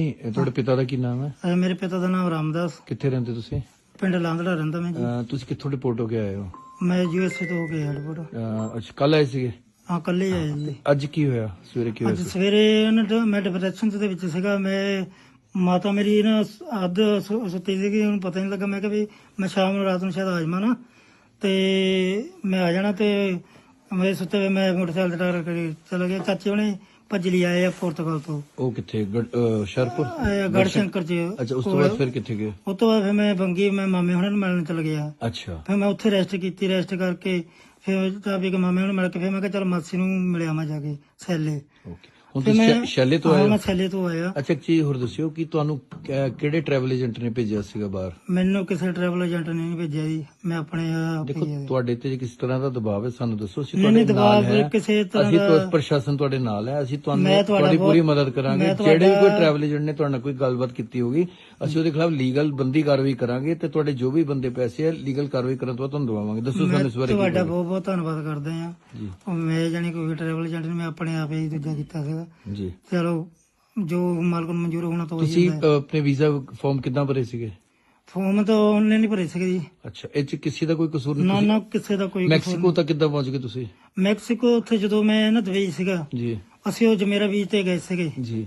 ਨਹੀਂ, ਇਹ ਤੁਹਾਡੇ ਪਿਤਾ ਦਾ ਕੀ ਨਾਮ ਹੈ? ਅਹ ਮੇਰੇ ਪਿਤਾ ਦਾ ਨਾਮ ਰਾਮਦਾਸ। ਕਿੱਥੇ ਰਹਿੰਦੇ ਤੁਸੀਂ? ਪਿੰਡ ਲਾਂਦੜਾ ਰਹਿੰਦਾ ਮੈਂ ਜੀ। ਅਹ ਤੁਸੀਂ ਕਿੱਥੋਂ ਰਿਪੋਰਟ ਹੋ ਕੇ ਆਏ ਹੋ? ਮੈਂ ਯੂਐਸਏ ਤੋਂ ਹੋ ਕੇ 에어ਪੋਰਟ ਅਹ ਅੱਛਾ ਕੱਲ ਆਏ ਸੀਗੇ? ਹਾਂ ਕੱਲੇ ਆਏ ਜੀ। ਅੱਜ ਕੀ ਹੋਇਆ? ਸਵੇਰੇ ਕੀ ਹੋਇਆ ਅੱਜ ਸੀ? ਸਵੇਰੇ ਉਹਨਾਂ ਦਾ ਮੈਂ ਡਿਪਰੈਸ਼ਨ ਦੇ ਵਿੱਚ ਸੀਗਾ। ਮੈਂ ਮਾਤਾ ਮੇਰੀ ਨਾ ਅੱਧ ਸੁ- ਸੁੱਤੀ ਸੀਗੀ ਉਹਨੂੰ ਪਤਾ ਨਹੀਂ ਲੱਗਾ। ਮੈਂ ਕਿਹਾ ਵੀ ਮੈਂ ਸ਼ਾਮ ਨੂੰ ਰਾਤ ਨੂੰ ਸ਼ਾਇਦ ਆ ਜਾਵਾਂ ਨਾ। ਤੇ ਮੈਂ ਆ ਜਾਣਾ ਤੇ ਮੈਂ ਸੁੱਤੇ ਹੋਏ ਮੈਂ ਮੋਟਰਸਾਈਕਲ ਤੇ ਟਾਰ ਕੇ ਚਲਾ ਗਿਆ। ਚਾਚੇ ਉਹਨੇ ਭੱਜ ਲਈ ਆਏ ਆ ਪੁਰਤਗਾਲ ਤੋਂ। ਉਹ ਕਿੱਥੇ? ਗੜ- ਅਹ ਸ਼ਰਪੁਰ ਇਹ ਗੜਸ਼ੰਕਰ ਚ। ਅੱਛਾ ਉਸ ਤੋਂ ਬਾਅਦ ਫਿਰ ਕਿੱਥੇ ਗਏ? ਉਸ ਤੋਂ ਬਾਅਦ ਫਿਰ ਮੈਂ ਬੰਗੀ ਮੈਂ ਮਾਮੇ ਹੁਣਾਂ ਨੂੰ ਮਿਲਣ ਚਲ ਗਿਆ। ਅੱਛਾ। ਫਿਰ ਮੈਂ ਉੱਥੇ ਰੈਸਟ ਕੀਤੀ ਰੈਸਟ ਕਰਕੇ ਫਿਰ ਤਾਂ ਵੀ ਕਿ ਮਾਮੇ ਨੂੰ ਮਿਲ ਕੇ ਫਿਰ ਮੈਂ ਕਿਹਾ ਚਲ ਮਾਸੀ ਨੂੰ ਮਿਲਿਆ ਮੈਂ ਜਾ ਕੇ ਸੈਲੇ। ਓਕੇ ਹੁਣ ਤੁਸੀਂ ਮੈਂ- ਸ਼ੈ- ਸ਼ੈਲੇ ਤੋਂ ਆਏ ਹੋ? ਮੈਂ ਸੈਲੇ ਤੋਂ ਆਇਆ। ਅੱਛਾ ਇੱਕ ਚੀਜ਼ ਹੋਰ ਦੱਸਿਓ ਕਿ ਤੁਹਾਨੂੰ ਕ- ਕਿਹੜੇ ਟਰੈਵਲ ਏਜੰਟ ਨੇ ਭੇਜਿਆ ਸੀਗਾ ਬਾਹਰ? ਮੈਨੂੰ ਕਿਸੇ ਟਰੈਵਲ ਏਜੰਟ ਨੇ ਨਹੀਂ ਭੇਜਿਆ ਜੀ। ਮੈਂ ਆਪਣੇ ਆਪ ਦੇਖੋ। ਤੁਹਾਡੇ ਤੇ ਜੇ ਕਿਸੇ ਤਰ੍ਹਾਂ ਦਾ ਦਬਾਅ ਹੈ ਸਾਨੂੰ ਦੱਸੋ ਅਸੀਂ ਨਹੀਂ, ਨਹੀਂ, ਤੁਹਾਡੇ ਨਾਲ ਦਬਾਅ ਹੈ। ਕਿਸੇ ਤਰ੍ਹਾਂ ਅਸੀਂ ਦਾ- ਪ੍ਰਸ਼ਾਸਨ ਤੁਹਾਡੇ ਨਾਲ ਹੈ ਅਸੀਂ ਤੁਹਾਨੂੰ ਮੈਂ ਤੁਹਾਡਾ ਤੁਹਾਡੀ ਪੂਰੀ ਮਦਦ ਕਰਾਂਗੇ। ਮੈਂ ਜਿਹੜੇ ਵੀ ਕੋਈ ਟਰੈਵਲ ਏਜੰਟ ਨੇ ਤੁਹਾਡੇ ਨਾਲ ਕੋਈ ਗੱਲਬਾਤ ਕੀਤੀ ਹੋਗੀ ਅਸੀਂ ਉਹਦੇ ਖਿਲਾਫ ਲੀਗਲ ਬੰਦੀ ਕਾਰਵਾਈ ਕਰਾਂਗੇ ਤੇ ਤੁਹਾਡੇ ਜੋ ਵੀ ਬੰਦੇ ਪੈਸੇ ਹੈ ਲੀਗਲ ਕਾਰਵਾਈ ਕਰਨ ਤੋਂ ਬਾਅਦ ਤੁਹਾਨੂੰ ਦਵਾਵਾਂਗੇ। ਦੱਸੋ ਸਾਨੂੰ ਇਸ ਬਾਰੇ ਕੀ ਤੁਹਾਡਾ? ਬਹੁਤ ਬਹੁਤ ਧੰਨਵਾਦ ਕਰਦੇ ਆ ਜੀ। ਮੈਂ ਜਾਨੀ ਕੋਈ ਟਰੈਵਲ ਏਜੰਟ ਨੇ ਮੈਂ ਆਪਣੇ ਆਪ ਹੀ ਦੂਜਾ ਕੀਤਾ ਸੀਗਾ। ਜੀ। ਚਲੋ ਜੋ ਮਾਲਕ ਨੂੰ ਮਨਜ਼ੂਰ ਹੋਣਾ ਤਾਂ ਤੁਸੀਂ ਹੁੰਦਾ ਅ, ਆਪਣੇ ਵੀਜ਼ਾ ਫਾਰਮ ਕਿੱਦਾਂ ਭਰੇ ਸੀਗੇ? ਫੋਰਮ ਤਾਂ ਆਨਲਾਈਨ ਹੀ ਭਰੇ ਸੀਗੇ ਜੀ। ਅੱਛਾ ਇਹ ਚ ਕਿਸੇ ਦਾ ਕੋਈ ਕਸੂਰ ਨਹੀਂ ਨਾ ਤੁਸੀਂ? ਨਾ ਕਿਸੇ ਦਾ ਕੋਈ ਮੈਕਸੀਕੋ ਤੱਕ ਕਿੱਦਾਂ ਪਹੁੰਚ ਗਏ ਤੁਸੀਂ? ਨਹੀਂ। ਮੈਕਸੀਕੋ ਉੱਥੇ ਜਦੋਂ ਮੈਂ ਨਾ ਦੁਬਈ ਸੀਗਾ ਜੀ। ਅਸੀਂ ਉਹ ਜਮੇਰਾ ਬੀਚ ਤੇ ਗਏ ਸੀਗੇ। ਜੀ।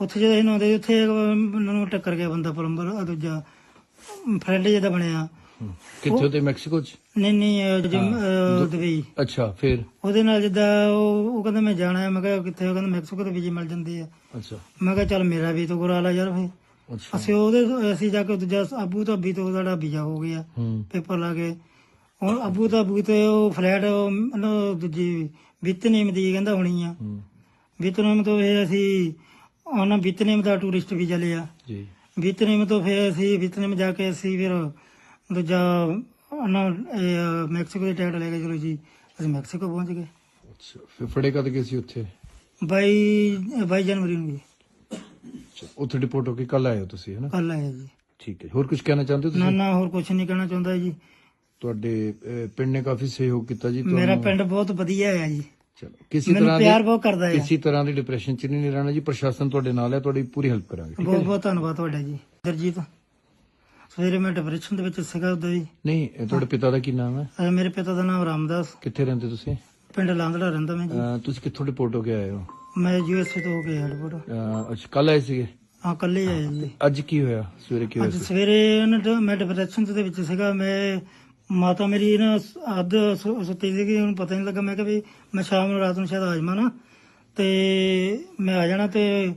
ਉੱਥੇ ਜਦੋਂ ਇਹਨੂੰ ਆਉਂਦੇ ਉੱਥੇ ਉਹਨਾਂ ਨੂੰ ਟੱਕਰ ਗਿਆ ਬੰਦਾ ਪਲੰਬਰ ਆ ਦੂਜਾ ਫਰੈਂਡ ਜਿਹਦਾ ਬਣਿਆ। ਕਿੱਥੇ ਹੋਤੇ ਮੈਕਸੀਕੋ ਚ? ਨਹੀਂ ਨਹੀਂ ਜਮ- ਅਹ, ਦੁਬਈ। ਅੱਛਾ ਫਿਰ? ਉਹਦੇ ਨਾਲ ਜਿੱਦਾਂ ਉਹ ਉਹ ਕਹਿੰਦਾ ਮੈਂ ਜਾਣਾ ਹੈ ਮੈਂ ਕਿਹਾ ਕਿੱਥੇ ਉਹ ਕਹਿੰਦਾ ਮੈਕਸੀਕੋ ਤੇ ਵੀਜ਼ੇ ਮਿਲ ਜਾਂਦੇ ਆ। ਅੱਛਾ। ਮੈਂ ਕਿਹਾ ਚੱਲ ਮੇਰਾ ਵੀ ਤਾਂ ਕਰਾ ਲਾ ਯਾਰ ਫੇ ਅੱਛਾ। ਅਸੀਂ ਉਹਦੇ ਅਸੀਂ ਜਾ ਕੇ ਦੂਜਾ ਅਬੂ ਧਾਬੀ ਤੋਂ ਸਾਡਾ ਵੀਜ਼ਾ ਹੋ ਗਿਆ। ਹੂੰ। ਪੇਪਰ ਲਾ ਕੇ। ਹੁਣ ਅਬੂ ਧਾਬੀ ਤੇ ਉਹ ਫਲੈਟ ਦੂਜੀ ਵਿਤਨੀਮ ਦੀ ਕਹਿੰਦਾ ਹੋਣੀ ਆ। ਹੂੰ। ਵਿਤਨੀਮ ਤੋਂ ਇਹ ਅਸੀਂ ਉਹਨਾਂ ਵਿਤਨੀਮ ਦਾ ਟੂਰਿਸਟ ਵੀਜ਼ਾ ਲਿਆ। ਜੀ। ਵਿਤਨੀਮ ਤੋਂ ਫਿਰ ਅਸੀਂ ਵਿਤਨੀਮ ਜਾ ਕੇ ਅਸੀਂ ਫਿਰ ਦੂਜਾ ਉਹਨਾਂ ਇਹ ਮੈਕਸੀਕੋ ਦੀ ਟਿਕਟ ਲੈ ਕੇ ਚਲੋ ਜੀ। ਅਸੀਂ ਮੈਕਸੀਕੋ ਪਹੁੰਚ ਗਏ। ਅੱਛਾ ਫਿਰ ਫੜੇ ਕਦ ਗਏ ਸੀ ਉੱਥੇ? 22 22 ਜਨਵਰੀ ਨੂੰ ਜੀ। ਅੱਛਾ, ਉੱਥੇ ਰਿਪੋਰਟ ਹੋ ਕੇ ਕੱਲ ਆਏ ਹੋ ਤੁਸੀਂ ਹੈ ਨਾ? ਕੱਲ ਆਇਆ ਜੀ। ਠੀਕ ਹੈ ਹੋਰ ਕੁਝ ਕਹਿਣਾ ਚਾਹੁੰਦੇ ਹੋ ਨਾ ਤੁਸੀਂ? ਨਾ ਹੋਰ ਕੁਝ ਨਹੀਂ ਕਹਿਣਾ ਚਾਹੁੰਦਾ ਜੀ। ਤੁਹਾਡੇ ਅਹ, ਪਿੰਡ ਨੇ ਕਾਫੀ ਸਹਿਯੋਗ ਕੀਤਾ ਜੀ ਮੇਰਾ ਪਿੰਡ ਬਹੁਤ ਵਧੀਆ ਹੈ ਜੀ। ਚਲੋ ਕਿਸੇ ਮੈਨੂੰ ਤਰ੍ਹਾਂ ਪਿਆਰ ਦੀ ਬਹੁਤ ਕਰਦਾ ਹੈ ਕਿਸੇ ਤਰ੍ਹਾਂ ਦੀ ਡਿਪਰੈਸ਼ਨ ਚ ਨਹੀਂ ਰਹਿਣਾ ਜੀ ਪ੍ਰਸ਼ਾਸਨ ਤੁਹਾਡੇ ਨਾਲ ਹੈ ਤੁਹਾਡੀ ਪੂਰੀ ਹੈਲਪ ਕਰਾਂਗੇ ਠੀਕ ਹੈ ਬਹੁਤ? ਬਹੁਤ ਧੰਨਵਾਦ ਤੁਹਾਡਾ ਜੀ। ਦਰਜੀਤ। ਸਵੇਰੇ ਮੈਂ ਡਿਪਰੈਸ਼ਨ ਦੇ ਵਿੱਚ ਸੀਗਾ ਉਦੋਂ ਹੀ। ਨਹੀਂ ਇਹ ਤੁਹਾਡੇ ਪਿਤਾ ਦਾ ਕੀ ਨਾਮ ਹੈ? ਅਹ ਮੇਰੇ ਪਿਤਾ ਦਾ ਨਾਮ ਰਾਮਦਾਸ। ਕਿੱਥੇ ਰਹਿੰਦੇ ਤੁਸੀਂ? ਪਿੰਡ ਲਾਂਦੜਾ ਰਹਿੰਦਾ ਮੈਂ ਜੀ। ਅਹ, ਤੁਸੀਂ ਕਿੱਥੋਂ ਰਿਪੋਰਟ ਹੋ ਕੇ ਆਏ ਹੋ? ਮੈਂ ਯੂਐਸਏ ਤੋਂ ਹੋ ਕੇ 에어ਪੋਰਟ ਅਹ, ਅੱਛਾ ਕੱਲ ਆਏ ਸੀਗੇ? ਹਾਂ ਕੱਲੇ ਆਏ ਜੀ। ਅੱਜ ਕੀ ਹੋਇਆ? ਸਵੇਰੇ ਕੀ ਹੋਇਆ ਅੱਜ ਸੀ? ਸਵੇਰੇ ਉਹਨਾਂ ਦਾ ਮੈਂ ਡਿਪਰੈਸ਼ਨ ਦੇ ਵਿੱਚ ਸੀਗਾ। ਮੈਂ ਮਾਤਾ ਮੇਰੀ ਨਾ ਅੱਧ ਸੁ- ਸੁੱਤੀ ਸੀਗੀ ਉਹਨੂੰ ਪਤਾ ਨਹੀਂ ਲੱਗਾ। ਮੈਂ ਕਿਹਾ ਵੀ ਮੈਂ ਸ਼ਾਮ ਨੂੰ ਰਾਤ ਨੂੰ ਸ਼ਾਇਦ ਆ ਜਾਵਾਂ ਨਾ। ਤੇ ਮੈਂ ਆ ਜਾਣਾ ਤੇ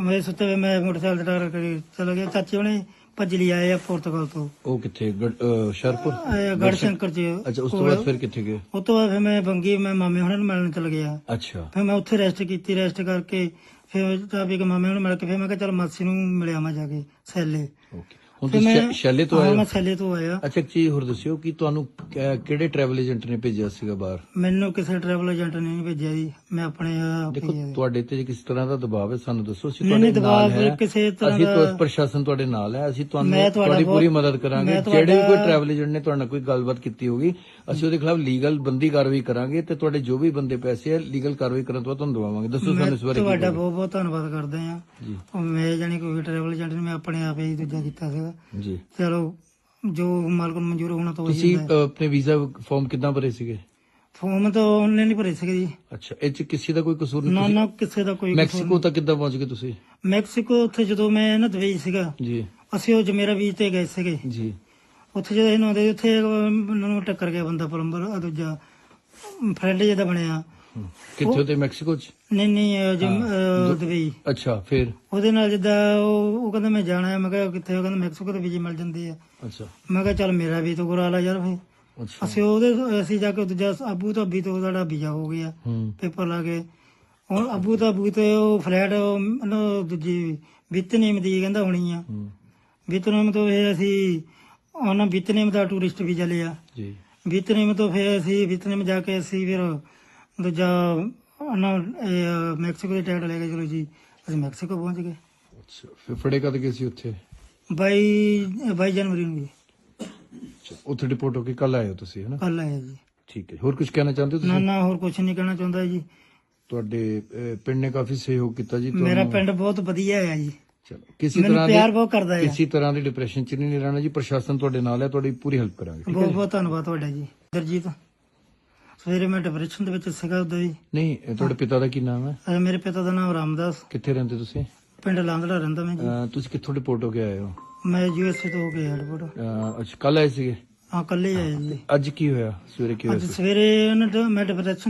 ਮੈਂ ਸੁੱਤੇ ਹੋਏ ਮੈਂ ਮੋਟਰਸਾਈਕਲ ਤੇ ਟਾਰ ਕੇ ਚਲਾ ਗਿਆ। ਚਾਚੇ ਉਹਨੇ ਭੱਜ ਲਈ ਆਏ ਆ ਪੁਰਤਗਾਲ ਤੋਂ। ਉਹ ਕਿੱਥੇ? ਗੜ- ਅਹ, ਸ਼ਰਪੁਰ? ਇਹ ਗੜਸ਼ੰਕਰ ਚ ਅੱਛਾ ਉਸ ਤੋਂ ਬਾਅਦ ਫਿਰ ਕਿੱਥੇ ਗਏ? ਉਸ ਤੋਂ ਬਾਅਦ ਫਿਰ ਮੈਂ ਬੰਗੀ ਮੈਂ ਮਾਮੇ ਹੁਣਾਂ ਨੂੰ ਮਿਲਣ ਚਲ ਗਿਆ। ਅੱਛਾ। ਫਿਰ ਮੈਂ ਉੱਥੇ ਰੈਸਟ ਕੀਤੀ ਰੈਸਟ ਕਰਕੇ ਫਿਰ ਤਾਂ ਵੀ ਕਿ ਮਾਮੇ ਨੂੰ ਮਿਲ ਕੇ ਫਿਰ ਮੈਂ ਕਿਹਾ ਚਲ ਮਾਸੀ ਨੂੰ ਮਿਲਿਆ ਮੈਂ ਜਾ ਕੇ ਸੈਲੇ। ਓਕੇ ਹੁਣ ਤੁਸੀਂ ਮੈਂ ਸ਼ੈ- ਸ਼ੈਲੇ ਤੋਂ ਆਏ ਹੋ? ਮੈਂ ਸੈਲੇ ਤੋਂ ਆਇਆ। ਅੱਛਾ ਇੱਕ ਚੀਜ਼ ਹੋਰ ਦੱਸਿਓ ਕਿ ਤੁਹਾਨੂੰ ਕ- ਕਿਹੜੇ ਟਰੈਵਲ ਏਜੰਟ ਨੇ ਭੇਜਿਆ ਸੀਗਾ ਬਾਹਰ? ਮੈਨੂੰ ਕਿਸੇ ਟਰੈਵਲ ਏਜੰਟ ਨੇ ਨਹੀਂ ਭੇਜਿਆ ਜੀ। ਮੈਂ ਆਪਣੇ ਆਪ ਦੇਖੋ। ਤੁਹਾਡੇ ਤੇ ਕਿਸੇ ਤਰ੍ਹਾਂ ਦਾ ਦਬਾਅ ਹੈ ਸਾਨੂੰ ਦੱਸੋ ਅਸੀਂ ਨਹੀਂ, ਨਹੀਂ, ਤੁਹਾਡੇ ਨਾਲ ਦਬਾਅ ਹੈ। ਕਿਸੇ ਤਰ੍ਹਾਂ ਅਸੀਂ ਦਾ- ਪ੍ਰਸ਼ਾਸਨ ਤੁਹਾਡੇ ਨਾਲ ਹੈ ਅਸੀਂ ਤੁਹਾਨੂੰ ਮੈਂ ਤੁਹਾਡਾ ਤੁਹਾਡੀ ਪੂਰੀ ਬਹੁਤ- ਮਦਦ ਕਰਾਂਗੇ। ਮੈਂ ਜਿਹੜੇ ਵੀ ਕੋਈ ਟਰੈਵਲ ਏਜੰਟ ਨੇ ਤੁਹਾਡੇ ਨਾਲ ਕੋਈ ਗੱਲਬਾਤ ਕੀਤੀ ਹੋਗੀ ਅਸੀਂ ਉਹਦੇ ਖਿਲਾਫ ਲੀਗਲ ਬੰਦੀ ਕਾਰਵਾਈ ਕਰਾਂਗੇ ਤੇ ਤੁਹਾਡੇ ਜੋ ਵੀ ਬੰਦੇ ਪੈਸੇ ਹੈ ਲੀਗਲ ਕਾਰਵਾਈ ਕਰਨ ਤੋਂ ਬਾਅਦ ਤੁਹਾਨੂੰ ਦਵਾਵਾਂਗੇ। ਦੱਸੋ ਸਾਨੂੰ ਇਸ ਬਾਰੇ ਕੀ ਤੁਹਾਡਾ? ਬਹੁਤ ਬਹੁਤ ਧੰਨਵਾਦ ਕਰਦੇ ਆ ਜੀ। ਮੈਂ ਜਾਨੀ ਕੋਈ ਟਰੈਵਲ ਏਜੰਟ ਨੇ ਮੈਂ ਆਪਣੇ ਆਪ ਹੀ ਦੂਜਾ ਕੀਤਾ ਸੀਗਾ। ਜੀ। ਚਲੋ ਜੋ ਮਾਲਕ ਨੂੰ ਮਨਜ਼ੂਰ ਹੋਣਾ ਤਾਂ ਉਹੀ ਤੁਸੀਂ ਹੁੰਦਾ। ਹੈ। ਅ, ਆਪਣੇ ਵੀਜ਼ਾ ਫਾਰਮ ਕਿੱਦਾਂ ਭਰੇ ਸੀਗੇ? ਫੋਰਮ ਤਾਂ ਆਨਲਾਈਨ ਹੀ ਭਰੇ ਸੀਗੇ ਜੀ। ਅੱਛਾ ਇਹ ਚ ਕਿਸੇ ਦਾ ਕੋਈ ਕਸੂਰ ਨਹੀਂ ਨਾ ਕਿਸੇ ਦਾ ਕੋਈ ਮੈਕਸੀਕੋ ਤੱਕ ਕਿੱਦਾਂ ਪਹੁੰਚ ਗਏ ਤੁਸੀਂ? ਨਹੀਂ। ਮੈਕਸੀਕੋ ਉੱਥੇ ਜਦੋਂ ਮੈਂ ਨਾ ਦੁਬਈ ਸੀਗਾ ਜੀ। ਅਸੀਂ ਉਹ ਜਮੇਰਾ ਬੀਚ ਤੇ ਗਏ ਸੀਗੇ। ਜੀ। ਉੱਥੇ ਜਦੋਂ ਇਹਨੂੰ ਆਉਂਦੇ ਉੱਥੇ ਉਹਨਾਂ ਨੂੰ ਟੱਕਰ ਗਿਆ ਬੰਦਾ ਪਲੰਬਰ ਆ ਦੂਜਾ ਫਰੈਂਡ ਜਿਹਦਾ ਬਣਿਆ। ਕਿੱਥੇ ਹੋਤੇ ਮੈਕਸੀਕੋ ਚ? ਨਹੀਂ ਨਹੀਂ ਅਹ, ਦੁਬਈ। ਅੱਛਾ ਫਿਰ? ਉਹਦੇ ਨਾਲ ਜਿੱਦਾਂ ਉਹ ਉਹ ਕਹਿੰਦਾ ਮੈਂ ਜਾਣਾ ਹੈ ਮੈਂ ਕਿਹਾ ਕਿੱਥੇ ਉਹ ਕਹਿੰਦਾ ਮੈਕਸੀਕੋ ਤੇ ਵੀਜ਼ੇ ਮਿਲ ਜਾਂਦੇ ਆ। ਅੱਛਾ। ਮੈਂ ਕਿਹਾ ਚੱਲ ਮੇਰਾ ਵੀ ਤਾਂ ਕਰਾ ਲਾ ਯਾਰ ਫੇ ਅੱਛਾ। ਅਸੀਂ ਉਹਦੇ ਅਸੀਂ ਜਾ ਕੇ ਦੂਜਾ ਅਬੂ ਧਾਬੀ ਤੋਂ ਸਾਡਾ ਵੀਜ਼ਾ ਹੋ ਗਿਆ। ਹੂੰ। ਪੇਪਰ ਲਾ ਕੇ। ਹੁਣ ਅਬੂ ਧਾਬੀ ਤੇ ਉਹ ਫਲੈਟ ਉਹਨੂੰ ਦੂਜੀ ਵਿਤਨੀਮ ਦੀ ਕਹਿੰਦਾ ਹੋਣੀ ਆ। ਹੂੰ। ਵਿਤਨੀਮ ਤੋਂ ਇਹ ਅਸੀਂ ਉਹਨਾਂ ਵਿਤਨੀਮ ਦਾ ਟੂਰਿਸਟ ਵੀਜ਼ਾ ਲਿਆ। ਜੀ। ਵਿਤਨੀਮ ਤੋਂ ਫਿਰ ਅਸੀਂ ਵਿਤਨੀਮ ਜਾ ਕੇ ਅਸੀਂ ਫਿਰ ਦੂਜਾ ਉਹਨਾਂ ਇਹ ਮੈਕਸੀਕੋ ਦੀ ਟਿਕਟ ਲੈ ਕੇ ਚਲੋ ਜੀ। ਅਸੀਂ ਮੈਕਸੀਕੋ ਪਹੁੰਚ ਗਏ। ਅੱਛਾ ਫਿਰ ਫੜੇ ਕਦ ਗਏ ਸੀ ਉੱਥੇ? 22 22 ਜਨਵਰੀ ਨੂੰ ਜੀ। ਅੱਛਾ, ਉੱਥੇ ਰਿਪੋਰਟ ਹੋ ਕੇ ਕੱਲ ਆਏ ਹੋ ਤੁਸੀਂ ਹੈ ਨਾ ਕੱਲ ਆਇਆ ਜੀ। ਠੀਕ ਹੈ ਹੋਰ ਕੁਝ ਕਹਿਣਾ ਚਾਹੁੰਦੇ ਹੋ ਨਾ ਤੁਸੀਂ? ਨਾ ਹੋਰ ਕੁਝ ਨਹੀਂ ਕਹਿਣਾ ਚਾਹੁੰਦਾ ਜੀ। ਤੁਹਾਡੇ ਅਹ, ਪਿੰਡ ਨੇ ਕਾਫੀ ਸਹਿਯੋਗ ਕੀਤਾ ਜੀ ਮੇਰਾ ਪਿੰਡ ਬਹੁਤ ਵਧੀਆ ਹੈ ਜੀ। ਚਲੋ ਕਿਸੇ ਮੈਨੂੰ ਤਰ੍ਹਾਂ ਪਿਆਰ ਦੀ ਬਹੁਤ ਕਰਦਾ ਹੈ ਕਿਸੇ ਤਰ੍ਹਾਂ ਦੀ ਡਿਪਰੈਸ਼ਨ ਚ ਨਹੀਂ ਰਹਿਣਾ ਜੀ ਪ੍ਰਸ਼ਾਸਨ ਤੁਹਾਡੇ ਨਾਲ ਹੈ ਤੁਹਾਡੀ ਪੂਰੀ ਹੈਲਪ ਕਰਾਂਗੇ ਠੀਕ ਹੈ ਬਹੁਤ? ਬਹੁਤ ਧੰਨਵਾਦ ਤੁਹਾਡਾ ਜੀ। ਦਰਜੀਤ। ਸਵੇਰੇ ਮੈਂ ਡਿਪਰੈਸ਼ਨ ਦੇ ਵਿੱਚ ਸੀਗਾ ਉਦੋਂ ਵੀ ਨਹੀਂ ਇਹ ਤੁਹਾਡੇ ਪਿਤਾ ਦਾ ਕੀ ਨਾਮ ਹੈ? ਅਹ ਮੇਰੇ ਪਿਤਾ ਦਾ ਨਾਮ ਰਾਮਦਾਸ। ਕਿੱਥੇ ਰਹਿੰਦੇ ਤੁਸੀਂ? ਪਿੰਡ ਲਾਂਦੜਾ ਰਹਿੰਦਾ ਮੈਂ ਜੀ। ਅਹ ਤੁਸੀਂ ਕਿੱਥੋਂ ਰਿਪੋਰਟ ਹੋ ਕੇ ਆਏ ਹੋ? ਮੈਂ ਯੂਐਸਏ ਤੋਂ ਹੋ ਕੇ 에어ਪੋਰਟ ਅਹ ਅੱਛਾ ਕੱਲ ਆਏ ਸੀਗੇ? ਹਾਂ ਕੱਲੇ ਆਏ ਜੀ। ਅੱਜ ਕੀ ਹੋਇਆ? ਸਵੇਰੇ ਕੀ ਹੋਇਆ ਅੱਜ ਸੀ? ਸਵੇਰੇ ਉਹਨਾਂ ਦਾ- ਮੈਂ ਡਿਪਰੈਸ਼ਨ